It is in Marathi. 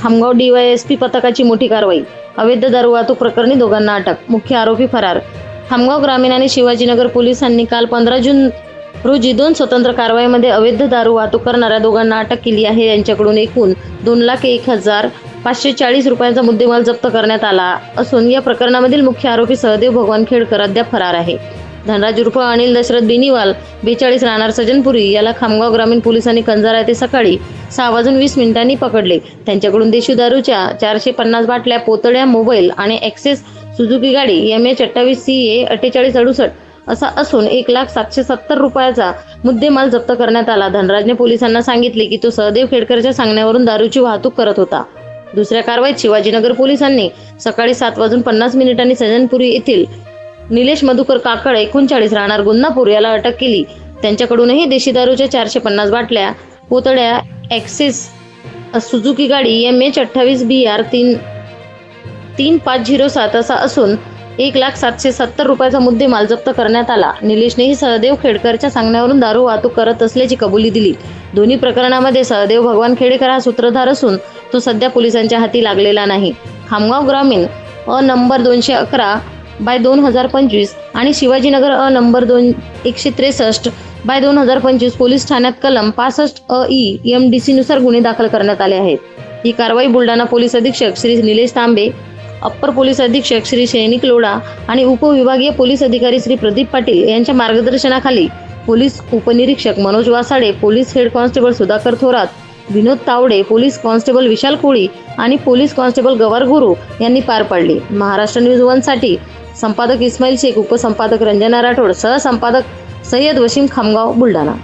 खामगाव डीवायएसपी पथकाची मोठी कारवाई. अवैध दारू वाहतूक प्रकरणी दोघांना अटक. मुख्य आरोपी फरार. खामगाव ग्रामीण आणि शिवाजीनगर पोलिसांनी काल पंधरा जून रोजी दोन स्वतंत्र कारवाईमध्ये अवैध दारू वाहतूक करणाऱ्या दोघांना अटक केली आहे. यांच्याकडून एकूण दोन लाख एक हजार पाचशे चाळीस रुपयांचा मुद्देमाल जप्त करण्यात आला असून या प्रकरणामधील मुख्य आरोपी सहदेव भगवान खेडकर अद्याप फरार आहे. धनराज उर्फ अनिल दशरथ बेनीवाल बेचाळीस राहणार सजनपुरी याला खामगाव ग्रामीण पोलिसांनी कंजारा येथे सकाळी सहा वाजून वीस मिनिटांनी पकडले. त्यांच्याकडून देशी दारूच्या चारशे पन्नास बाटल्या पोतड्या मोबाईल आणि ॲक्सेस सुझुकी गाडी एम एच अठ्ठावीस सी ए अठ्ठेचाळीस अडुसष्ट असा असून एक लाख सातशे सत्तर रुपयाचा मुद्देमाल जप्त करण्यात आला. धनराजने पोलिसांना सांगितले की तो सहदेव खेडकरच्या सांगण्यावरून दारूची वाहतूक करत होता. दुसऱ्या कारवाईत शिवाजीनगर पोलिसांनी सकाळी सात वाजून पन्नास मिनिटांनी सजनपुरी येथील निलेश मधुकर काकड एकोणचाळीस राहणार गुन्हापूर याला अटक केली. त्यांच्याकडूनही देशी दारूच्या चारशे पन्नास बाटल्या पोतड्या ॲक्सिस सुझुकी गाडी एम एच अठ्ठावीस बी आर तीन तीन पाच झिरो सात असा असून एक लाख सातशे सत्तर रुपयाचा मुद्देमाल जप्त करण्यात आला. निलेशनेही सहदेव खेडकरच्या सांगण्यावरून दारू वाहतूक करत असल्याची कबुली दिली. दोन्ही प्रकरणामध्ये सहदेव भगवान खेडेकर हा सूत्रधार असून तो सध्या पोलिसांच्या हाती लागलेला नाही. खामगाव ग्रामीण अ नंबर दोनशे अकरा बाय दोन हजार पंचवीस आणि शिवाजीनगर अ नंबर दोन एकशे त्रेसष्ट बाय दोन हजार पंचवीस पोलीस ठाण्यात कलम पासष्ट अ ई एम डी सी नुसार गुन्हे दाखल करण्यात आले आहेत. ही कारवाई बुलढाणा पोलीस अधीक्षक श्री निलेश तांबे अप्पर पोलीस अधीक्षक श्री सैनिक लोढा आणि उपविभागीय पोलीस अधिकारी श्री प्रदीप पाटील यांच्या मार्गदर्शनाखाली पोलीस उपनिरीक्षक Manoj Wasade police head constable Sudhakar Thorat Vinod Tawde police constable Vishal Koli आणि पोलीस कॉन्स्टेबल गवार गुरु यांनी पार पाडली. महाराष्ट्र न्यूज वनसाठी संपादक इस्माईल शेख उपसंपादक रंजना राठोड सहसंपादक सय्यद वशीम खामगाव बुलढाणा.